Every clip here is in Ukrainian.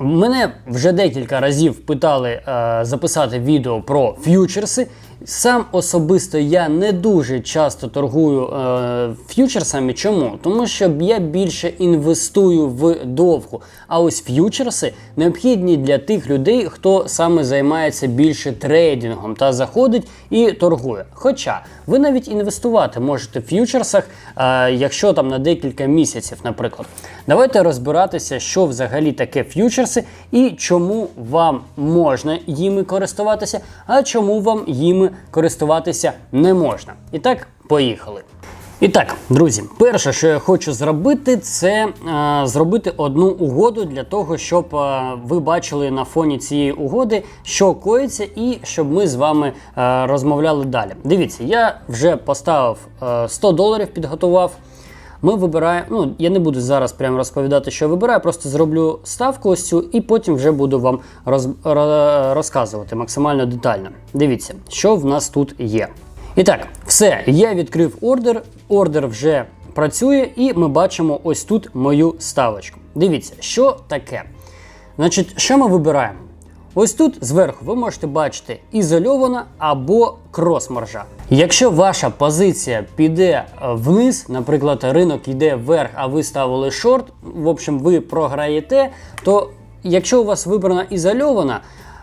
Мене вже декілька разів питали е, записати відео про ф'ючерси. Сам особисто я не дуже часто торгую е, ф'ючерсами. Чому? Тому що я більше інвестую в довгу. А ось ф'ючерси необхідні для тих людей, хто саме займається більше трейдингом та заходить і торгує. Хоча ви навіть інвестувати можете в ф'ючерсах, е, якщо там на декілька місяців, наприклад. Давайте розбиратися, що взагалі таке ф'ючерси і чому вам можна їми користуватися, а чому вам їми користуватися не можна. І так, поїхали. І так, друзі, перше, що я хочу зробити, це е, зробити одну угоду для того, щоб е, ви бачили на фоні цієї угоди, що коїться, і щоб ми з вами е, розмовляли далі. Дивіться, я вже поставив е, 100 доларів, підготував. Ми вибираємо. Ну, я не буду зараз прямо розповідати, що я вибираю, просто зроблю ставку ось цю і потім вже буду вам роз, ро- розказувати максимально детально. Дивіться, що в нас тут є. І так, все, я відкрив ордер, ордер вже працює, і ми бачимо ось тут мою ставочку. Дивіться, що таке. Значить, що ми вибираємо? Ось тут зверху ви можете бачити ізольована або крос-маржа. Якщо ваша позиція піде е, вниз, наприклад, ринок йде вверх, а ви ставили шорт, в общем, ви програєте, то якщо у вас вибрана ізольована,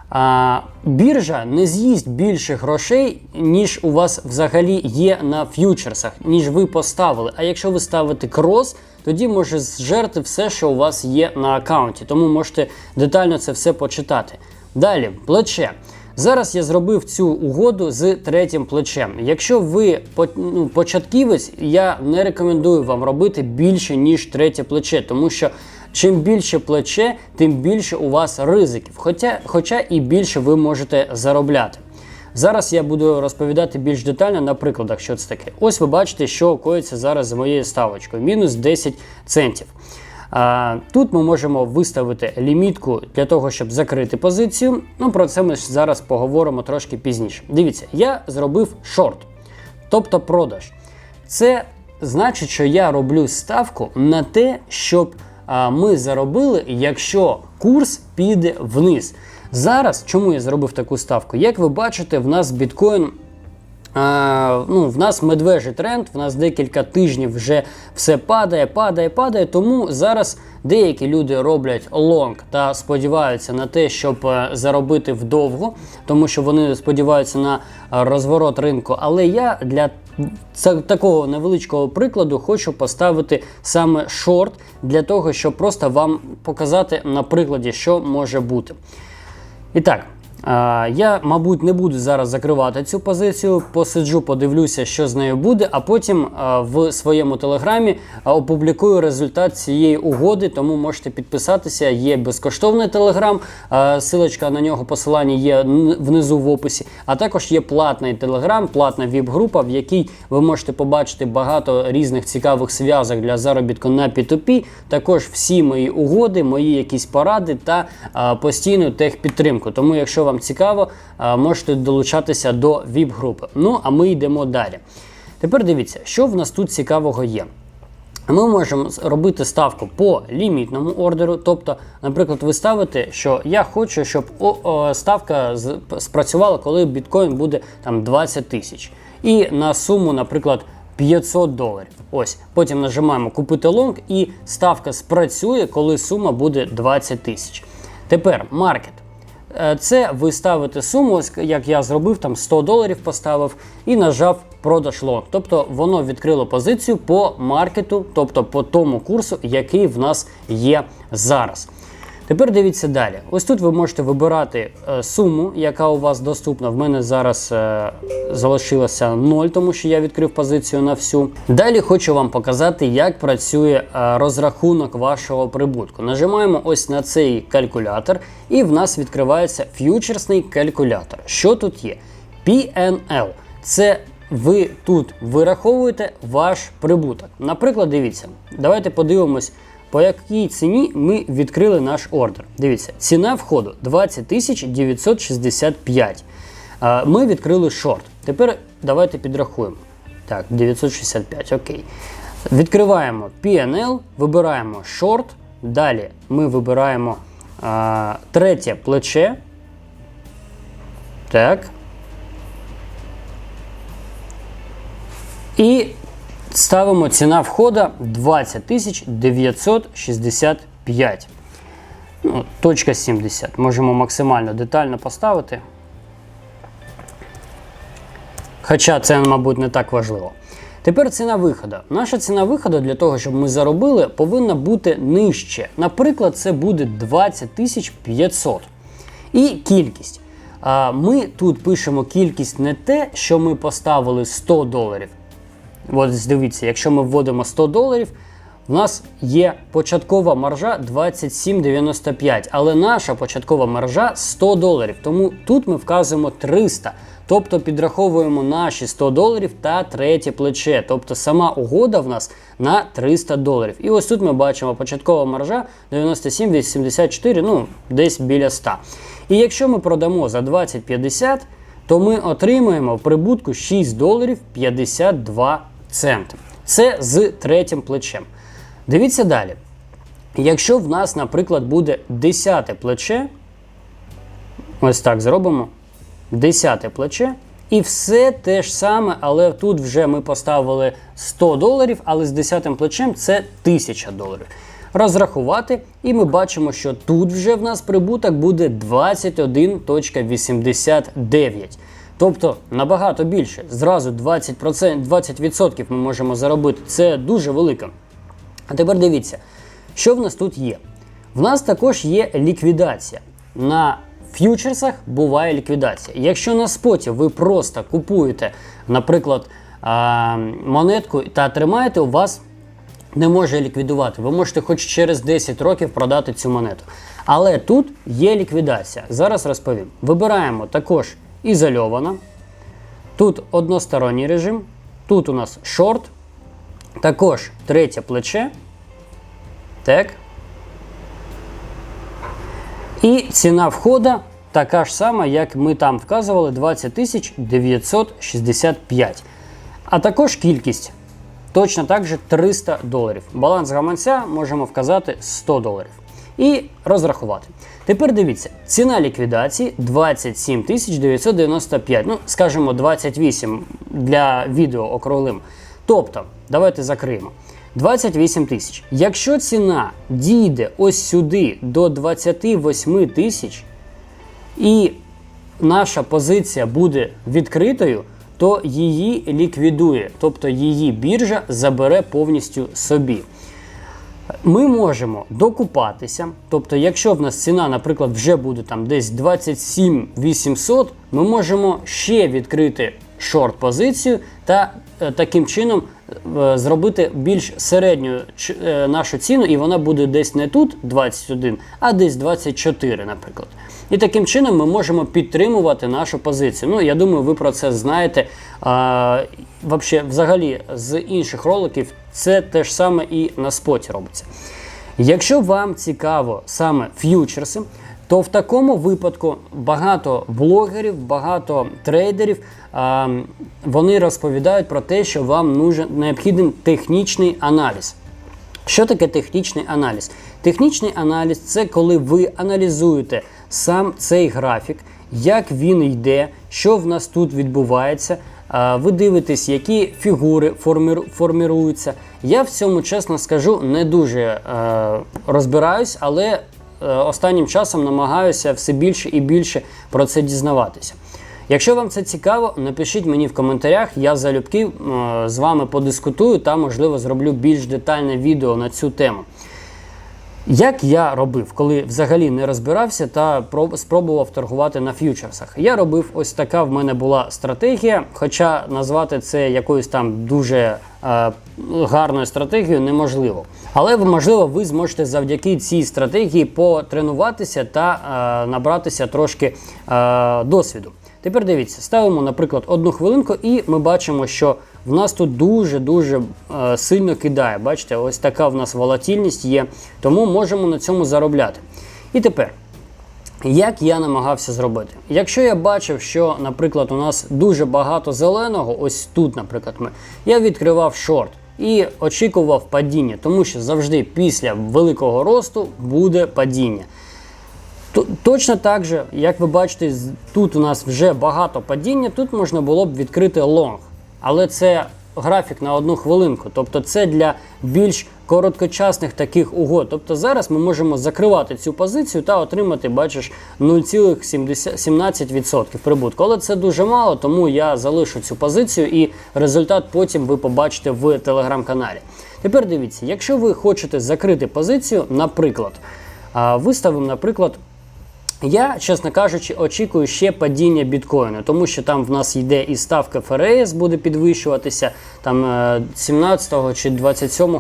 а, біржа не з'їсть більше грошей, ніж у вас взагалі є на ф'ючерсах, ніж ви поставили. А якщо ви ставите крос, тоді може зжерти все, що у вас є на аккаунті. Тому можете детально це все почитати. Далі, плече. Зараз я зробив цю угоду з третім плечем. Якщо ви ну, початківець, я не рекомендую вам робити більше, ніж третє плече, тому що чим більше плече, тим більше у вас ризиків. Хоча, хоча і більше ви можете заробляти. Зараз я буду розповідати більш детально на прикладах, що це таке. Ось ви бачите, що коїться зараз з моєю ставочкою: мінус 10 центів. А, тут ми можемо виставити лімітку для того, щоб закрити позицію. Ну про це ми зараз поговоримо трошки пізніше. Дивіться, я зробив шорт, тобто продаж. Це значить, що я роблю ставку на те, щоб ми заробили, якщо курс піде вниз. Зараз чому я зробив таку ставку? Як ви бачите, в нас біткоін а, ну, в нас медвежий тренд, в нас декілька тижнів вже все падає, падає, падає. Тому зараз деякі люди роблять лонг та сподіваються на те, щоб е, заробити вдовго, тому що вони сподіваються на розворот ринку. Але я для такого невеличкого прикладу хочу поставити саме шорт для того, щоб просто вам показати на прикладі, що може бути. І так, я, мабуть, не буду зараз закривати цю позицію. Посиджу, подивлюся, що з нею буде, а потім в своєму телеграмі опублікую результат цієї угоди. Тому можете підписатися. Є безкоштовний телеграм, силочка на нього посилання є внизу в описі. А також є платний телеграм, платна віп-група, в якій ви можете побачити багато різних цікавих зв'язок для заробітку на P2P. Також всі мої угоди, мої якісь поради та постійну техпідтримку. Тому, якщо вам цікаво, можете долучатися до ВІП-групи. Ну а ми йдемо далі. Тепер дивіться, що в нас тут цікавого є. Ми можемо робити ставку по лімітному ордеру. Тобто, наприклад, ви ставите, що я хочу, щоб ставка спрацювала, коли біткоін буде там 20 тисяч. І на суму, наприклад, 500 доларів. Ось потім нажимаємо купити лонг, і ставка спрацює, коли сума буде 20 тисяч. Тепер маркет. Е, Це ви ставите суму, як я зробив, там 100 доларів поставив і нажав продаж лот. Тобто воно відкрило позицію по маркету, тобто по тому курсу, який в нас є зараз. Тепер дивіться далі. Ось тут ви можете вибирати е, суму, яка у вас доступна. В мене зараз е, залишилося 0, тому що я відкрив позицію на всю. Далі хочу вам показати, як працює е, розрахунок вашого прибутку. Нажимаємо ось на цей калькулятор, і в нас відкривається ф'ючерсний калькулятор. Що тут є? PNL. Це ви тут вираховуєте ваш прибуток. Наприклад, дивіться, давайте подивимось. По якій ціні ми відкрили наш ордер? Дивіться, ціна входу 20 965. Ми відкрили шорт. Тепер давайте підрахуємо. Так, 965, окей. Відкриваємо PNL, вибираємо шорт. Далі ми вибираємо а, третє плече. Так. І ставимо ціна входа 20 тисяч 965. Ну, точка 70. Можемо максимально детально поставити. Хоча це, мабуть, не так важливо. Тепер ціна виходу. Наша ціна виходу для того, щоб ми заробили, повинна бути нижче. Наприклад, це буде 20 500. І кількість. Ми тут пишемо кількість не те, що ми поставили 100 доларів. От дивіться, якщо ми вводимо 100 доларів, в нас є початкова маржа 27,95, але наша початкова маржа 100 доларів. Тому тут ми вказуємо 300. Тобто підраховуємо наші 100 доларів та третє плече. Тобто сама угода в нас на 300 доларів. І ось тут ми бачимо початкова маржа 97,84, ну десь біля 100. І якщо ми продамо за 20,50, то ми отримаємо прибутку 6 доларів 52 центи. Це з третім плечем. Дивіться далі. Якщо в нас, наприклад, буде 10 плече, ось так зробимо. 10 плече. І все те ж саме, але тут вже ми поставили 100 доларів, але з 10 плечем це 1000 доларів. Розрахувати, і ми бачимо, що тут вже в нас прибуток буде 21.89. Тобто набагато більше. Зразу 20%, 20% ми можемо заробити. Це дуже велико. А тепер дивіться, що в нас тут є. В нас також є ліквідація. На ф'ючерсах буває ліквідація. Якщо на споті ви просто купуєте, наприклад, монетку та тримаєте, у вас не може ліквідувати. Ви можете хоч через 10 років продати цю монету. Але тут є ліквідація. Зараз розповім. Вибираємо також ізольована. Тут односторонній режим. Тут у нас шорт. Також третє плече. Так. І ціна входа така ж сама, як ми там вказували, 20 965. А також кількість. Точно так же 300 доларів. Баланс гаманця можемо вказати 100 доларів. І розрахувати. Тепер дивіться, ціна ліквідації 27 995. Ну, скажімо, 28 для відео округлим. Тобто, давайте закриємо. 28 тисяч. Якщо ціна дійде ось сюди до 28 тисяч, і наша позиція буде відкритою, то її ліквідує, тобто її біржа забере повністю собі. Ми можемо докупатися, тобто, якщо в нас ціна, наприклад, вже буде там десь 27 800, ми можемо ще відкрити шорт-позицію та е, таким чином е, зробити більш середню е, нашу ціну, і вона буде десь не тут 21, а десь 24, наприклад. І таким чином ми можемо підтримувати нашу позицію. Ну, я думаю, ви про це знаєте. Вообще, Взагалі, з інших роликів це те ж саме і на споті робиться. Якщо вам цікаво саме ф'ючерси, то в такому випадку багато блогерів, багато трейдерів а, вони розповідають про те, що вам нужен необхідний технічний аналіз. Що таке технічний аналіз? Технічний аналіз це коли ви аналізуєте сам цей графік, як він йде, що в нас тут відбувається. Ви дивитесь, які фігури форміруються. Я в цьому, чесно скажу, не дуже е, розбираюсь, але е, останнім часом намагаюся все більше і більше про це дізнаватися. Якщо вам це цікаво, напишіть мені в коментарях, я залюбки е, з вами подискутую та, можливо, зроблю більш детальне відео на цю тему. Як я робив, коли взагалі не розбирався та спробував торгувати на ф'ючерсах? Я робив ось така в мене була стратегія, хоча назвати це якоюсь там дуже е, гарною стратегією неможливо. Але можливо, ви зможете завдяки цій стратегії потренуватися та е, набратися трошки е, досвіду. Тепер дивіться, ставимо, наприклад, одну хвилинку, і ми бачимо, що в нас тут дуже-дуже е, сильно кидає. Бачите, ось така в нас волатильність є, тому можемо на цьому заробляти. І тепер, як я намагався зробити? Якщо я бачив, що, наприклад, у нас дуже багато зеленого, ось тут, наприклад, ми, я відкривав шорт. І очікував падіння, тому що завжди після великого росту буде падіння. Точно так же, як ви бачите, тут у нас вже багато падіння, тут можна було б відкрити лонг. Але це графік на одну хвилинку. Тобто це для більш короткочасних таких угод. Тобто зараз ми можемо закривати цю позицію та отримати, бачиш, 0,17% прибутку. Але це дуже мало, тому я залишу цю позицію і результат потім ви побачите в телеграм-каналі. Тепер дивіться, якщо ви хочете закрити позицію, наприклад, виставимо, наприклад, я, чесно кажучи, очікую ще падіння біткоїну, тому що там в нас йде і ставка ФРС буде підвищуватися. Там е, 17 чи 27,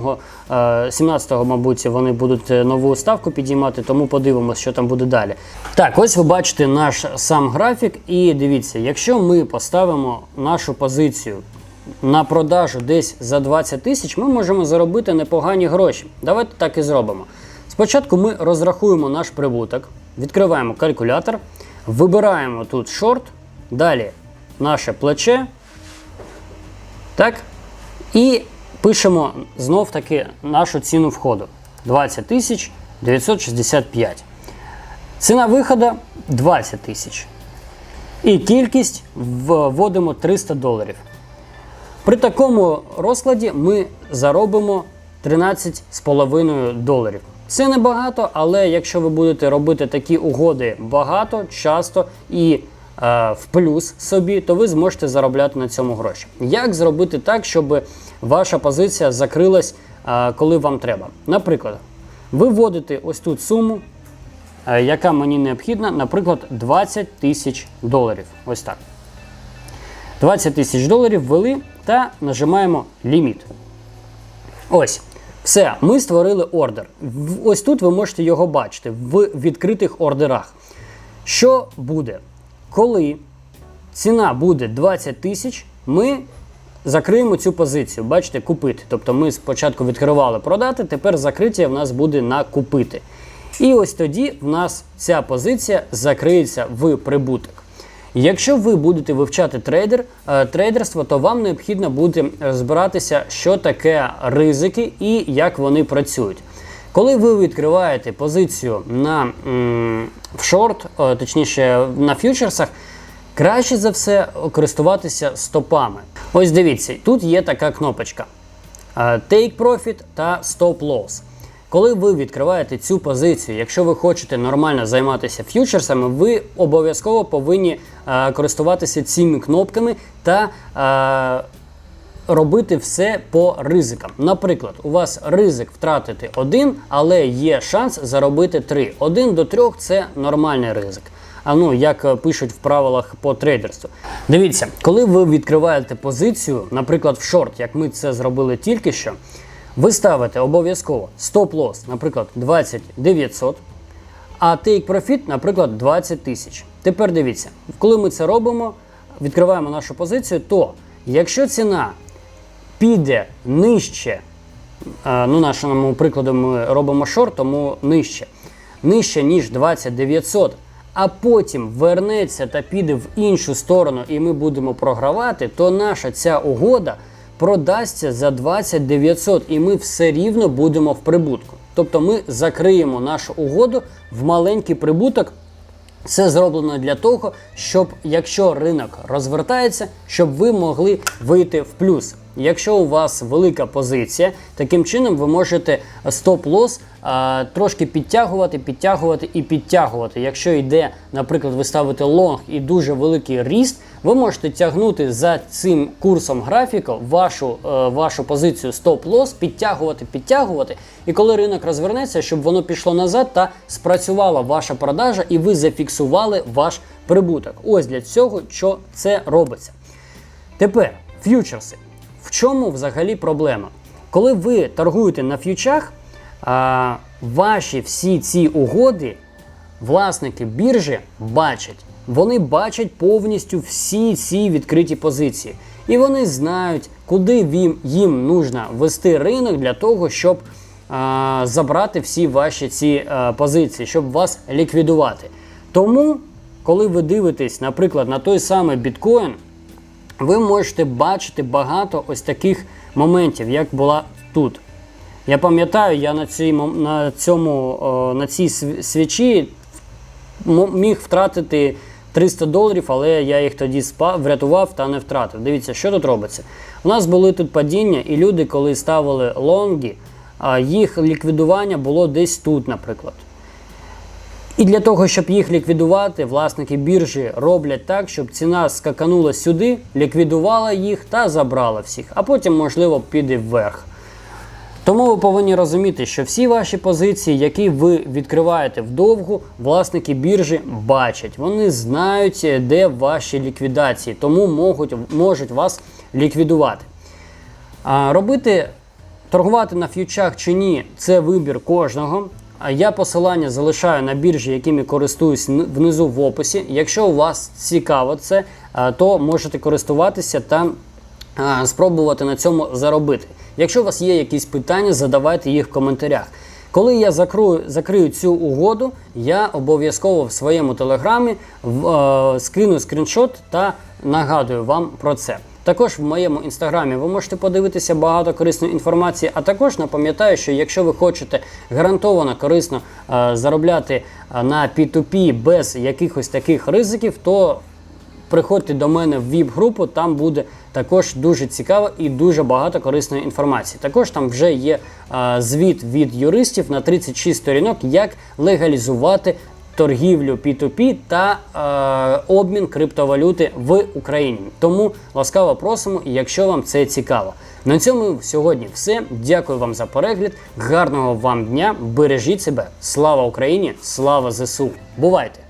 е, 17, мабуть, вони будуть е, нову ставку підіймати, тому подивимося, що там буде далі. Так, ось ви бачите наш сам графік, і дивіться, якщо ми поставимо нашу позицію на продажу десь за 20 тисяч, ми можемо заробити непогані гроші. Давайте так і зробимо. Спочатку ми розрахуємо наш прибуток, відкриваємо калькулятор, вибираємо тут шорт, далі наше плече. Так? І пишемо знов таки нашу ціну входу 20 тисяч 965. Ціна виходу 20 тисяч. І кількість вводимо 300 доларів. При такому розкладі ми заробимо 13,5 доларів. Це небагато, але якщо ви будете робити такі угоди багато, часто і е, в плюс собі, то ви зможете заробляти на цьому гроші. Як зробити так, щоб ваша позиція закрилась, е, коли вам треба? Наприклад, ви вводите ось тут суму, е, яка мені необхідна, наприклад, 20 тисяч доларів. Ось так. 20 тисяч доларів ввели та нажимаємо ліміт. Ось. Все, ми створили ордер. Ось тут ви можете його бачити в відкритих ордерах. Що буде? Коли ціна буде 20 тисяч, ми закриємо цю позицію. Bачите, купити. Тобто ми спочатку відкривали продати, тепер закриття в нас буде на купити. І ось тоді в нас ця позиція закриється в прибуток. Якщо ви будете вивчати трейдер, е, трейдерство, то вам необхідно буде розбиратися, що таке ризики і як вони працюють. Коли ви відкриваєте позицію на м, в шорт, е, точніше на фьючерсах, краще за все користуватися стопами. Ось дивіться, тут є така кнопочка е, Take Profit та Stop Loss. Коли ви відкриваєте цю позицію, якщо ви хочете нормально займатися ф'ючерсами, ви обов'язково повинні е, користуватися цими кнопками та е, робити все по ризикам. Наприклад, у вас ризик втратити один, але є шанс заробити три. Один до трьох це нормальний ризик. А ну, як е, пишуть в правилах по трейдерству. Дивіться, коли ви відкриваєте позицію, наприклад, в шорт, як ми це зробили тільки що, ви ставите обов'язково стоп-лосс, наприклад, 20 900, а take profit, наприклад, 20 тисяч. Тепер дивіться, коли ми це робимо, відкриваємо нашу позицію, то якщо ціна піде нижче, е, ну, нашому прикладу ми робимо шорт, тому нижче, нижче, ніж 20 900, а потім вернеться та піде в іншу сторону, і ми будемо програвати, то наша ця угода продасться за 20 900, і ми все рівно будемо в прибутку. Тобто ми закриємо нашу угоду в маленький прибуток. Це зроблено для того, щоб якщо ринок розвертається, щоб ви могли вийти в плюс. Якщо у вас велика позиція, таким чином ви можете стоп-лос а, трошки підтягувати, підтягувати і підтягувати. Якщо йде, наприклад, ви ставите лонг і дуже великий ріст, ви можете тягнути за цим курсом графіку вашу, е, вашу позицію стоп-лос, підтягувати, підтягувати. І коли ринок розвернеться, щоб воно пішло назад та спрацювала ваша продажа, і ви зафіксували ваш прибуток. Ось для цього, що це робиться. Тепер ф'ючерси. В чому взагалі проблема? Коли ви торгуєте на ф'ючах, а, ваші всі ці угоди власники біржі бачать. Вони бачать повністю всі ці відкриті позиції. І вони знають, куди їм, їм нужно вести ринок для того, щоб а, забрати всі ваші ці а, позиції, щоб вас ліквідувати. Тому, коли ви дивитесь, наприклад, на той самий біткоін, ви можете бачити багато ось таких моментів, як була тут. Я пам'ятаю, я на, цій, на, цьому, на цій свічі міг втратити 300 доларів, але я їх тоді спа- врятував та не втратив. Дивіться, що тут робиться. У нас були тут падіння, і люди, коли ставили лонги, їх ліквідування було десь тут, наприклад. І для того, щоб їх ліквідувати, власники біржі роблять так, щоб ціна скаканула сюди, ліквідувала їх та забрала всіх, а потім, можливо, піде вверх. Тому ви повинні розуміти, що всі ваші позиції, які ви відкриваєте вдовгу, власники біржі бачать. Вони знають, де ваші ліквідації, тому можуть, можуть вас ліквідувати. А робити, торгувати на ф'ючах чи ні, це вибір кожного. Я посилання залишаю на біржі, якими користуюсь внизу в описі. Якщо у вас цікаво це, то можете користуватися та спробувати на цьому заробити. Якщо у вас є якісь питання, задавайте їх в коментарях. Коли я закрою, закрию цю угоду, я обов'язково в своєму телеграмі е, скину скріншот та нагадую вам про це. Також в моєму інстаграмі ви можете подивитися багато корисної інформації. А також напам'ятаю, що якщо ви хочете гарантовано корисно е, заробляти е, на P2P без якихось таких ризиків, то приходьте до мене в ВІП-групу, там буде також дуже цікаво і дуже багато корисної інформації. Також там вже є е, звіт від юристів на 36 сторінок, як легалізувати торгівлю P2P та е, обмін криптовалюти в Україні. Тому ласкаво просимо, якщо вам це цікаво. На цьому сьогодні все. Дякую вам за перегляд. Гарного вам дня. Бережіть себе. Слава Україні! Слава ЗСУ! Бувайте!